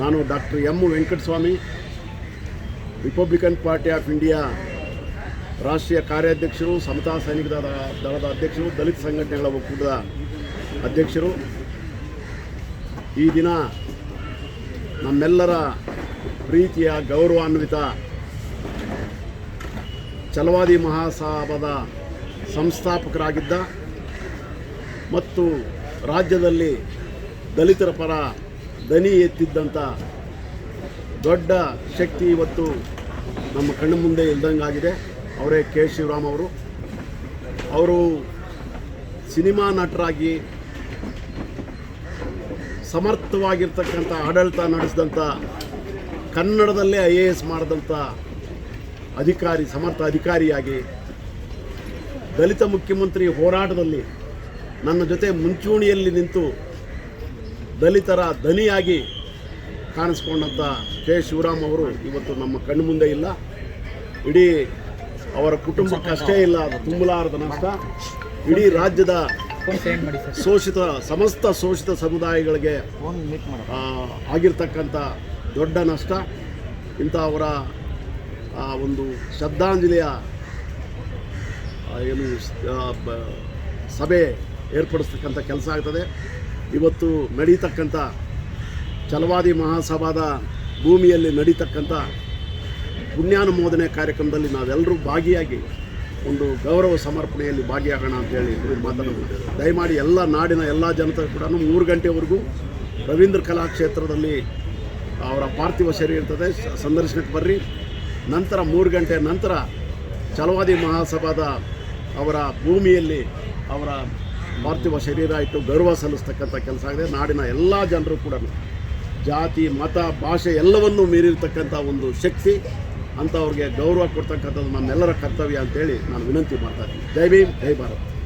ನಾನು doctor M Venkataswamy, Republican Party of India ರಾಷ್ಟ್ರೀಯ ಕಾರ್ಯಾಧ್ಯಕ್ಷರು, ಸಮತಾ ಸೈನಿಕ ದಳ, ದಳದ ಅಧ್ಯಕ್ಷರು, ದಲಿತ ಸಂಘಟನೆಗಳ ಒಕ್ಕೂಟದ ಅಧ್ಯಕ್ಷರು. ಈ ದಿನ ನಮ್ಮೆಲ್ಲರ ಪ್ರೀತಿಯ, ಗೌರವಾನ್ವಿತ ಚಲವಾದಿ ಮಹಾಸಭಾದ ಸಂಸ್ಥಾಪಕರಾಗಿದ್ದ ಮತ್ತು ರಾಜ್ಯದಲ್ಲಿ ದಲಿತರ ಪರ ದನಿ ಎತ್ತಿದ್ದಂಥ ದೊಡ್ಡ ಶಕ್ತಿ ಇವತ್ತು ನಮ್ಮ ಕಣ್ಣು ಮುಂದೆ ಇಲ್ದಂಗಾಗಿದೆ. ಅವರೇ ಕೆ. ಶಿವರಾಮ್ ಅವರು. ಅವರು ಸಿನಿಮಾ ನಟರಾಗಿ ಸಮರ್ಥವಾಗಿರ್ತಕ್ಕಂಥ ಆಡಳಿತ ನಡೆಸಿದಂಥ ಕನ್ನಡದಲ್ಲೇ ಐ ಎ ಎಸ್ ಮಾಡಿದಂಥ ಅಧಿಕಾರಿ, ಸಮರ್ಥ ಅಧಿಕಾರಿಯಾಗಿ ದಲಿತ ಮುಖ್ಯಮಂತ್ರಿ ಹೋರಾಟದಲ್ಲಿ ನನ್ನ ಜೊತೆ ಮುಂಚೂಣಿಯಲ್ಲಿ ನಿಂತು ದಲಿತರ ದನಿಯಾಗಿ ಕಾಣಿಸ್ಕೊಂಡಂಥ ಕೆ. ಶಿವರಾಮ್ ಅವರು ಇವತ್ತು ನಮ್ಮ ಕಣ್ಣು ಮುಂದೆ ಇಲ್ಲ. ಇಡೀ ಅವರ ಕುಟುಂಬಕ್ಕಷ್ಟೇ ಇಲ್ಲ, ತುಂಬಲಾರದ ನಷ್ಟ. ಇಡೀ ರಾಜ್ಯದ ಶೋಷಿತ, ಸಮಸ್ತ ಶೋಷಿತ ಸಮುದಾಯಗಳಿಗೆ ಆಗಿರ್ತಕ್ಕಂಥ ದೊಡ್ಡ ನಷ್ಟ. ಇಂಥ ಅವರ ಒಂದು ಶ್ರದ್ಧಾಂಜಲಿಯ ಏನು ಸಭೆ ಏರ್ಪಡಿಸ್ತಕ್ಕಂಥ ಕೆಲಸ ಆಗ್ತದೆ. ಇವತ್ತು ನಡೀತಕ್ಕಂಥ ಛಲವಾದಿ ಮಹಾಸಭಾದ ಭೂಮಿಯಲ್ಲಿ ನಡೀತಕ್ಕಂಥ ಪುಣ್ಯಾನುಮೋದನೆ ಕಾರ್ಯಕ್ರಮದಲ್ಲಿ ನಾವೆಲ್ಲರೂ ಭಾಗಿಯಾಗಿ ಒಂದು ಗೌರವ ಸಮರ್ಪಣೆಯಲ್ಲಿ ಭಾಗಿಯಾಗೋಣ ಅಂತೇಳಿ ಮಾತನಾಡೋಣ ದಯಮಾಡಿ ಎಲ್ಲ ನಾಡಿನ ಎಲ್ಲ ಜನತೆ ಕೂಡ ಮೂರು ಗಂಟೆವರೆಗೂ ರವೀಂದ್ರ ಕಲಾಕ್ಷೇತ್ರದಲ್ಲಿ ಅವರ ಪಾರ್ಥಿವ ಶರೀರ ಇರ್ತದೆ. ಸಂದರ್ಶನಕ್ಕೆ ಬರ್ರಿ. ನಂತರ ಮೂರು ಗಂಟೆ ನಂತರ ಚಲವಾದಿ ಮಹಾಸಭಾದ ಅವರ ಭೂಮಿಯಲ್ಲಿ ಅವರ ಪಾರ್ಥಿವ ಶರೀರ ಇಟ್ಟು ಗೌರವ ಸಲ್ಲಿಸ್ತಕ್ಕಂಥ ಕೆಲಸ ಆಗಿದೆ. ನಾಡಿನ ಎಲ್ಲ ಜನರು ಕೂಡ ಜಾತಿ, ಮತ, ಭಾಷೆ ಎಲ್ಲವನ್ನೂ ಮೀರಿರ್ತಕ್ಕಂಥ ಒಂದು ಶಕ್ತಿ, ಅಂಥವ್ರಿಗೆ ಗೌರವ ಕೊಡ್ತಕ್ಕಂಥದ್ದು ನಮ್ಮೆಲ್ಲರ ಕರ್ತವ್ಯ ಅಂತೇಳಿ ನಾನು ವಿನಂತಿ ಮಾಡ್ತಾ ಇದ್ದೀನಿ. ಜೈ ಭೀಮ್, ಜೈ ಭಾರತ್.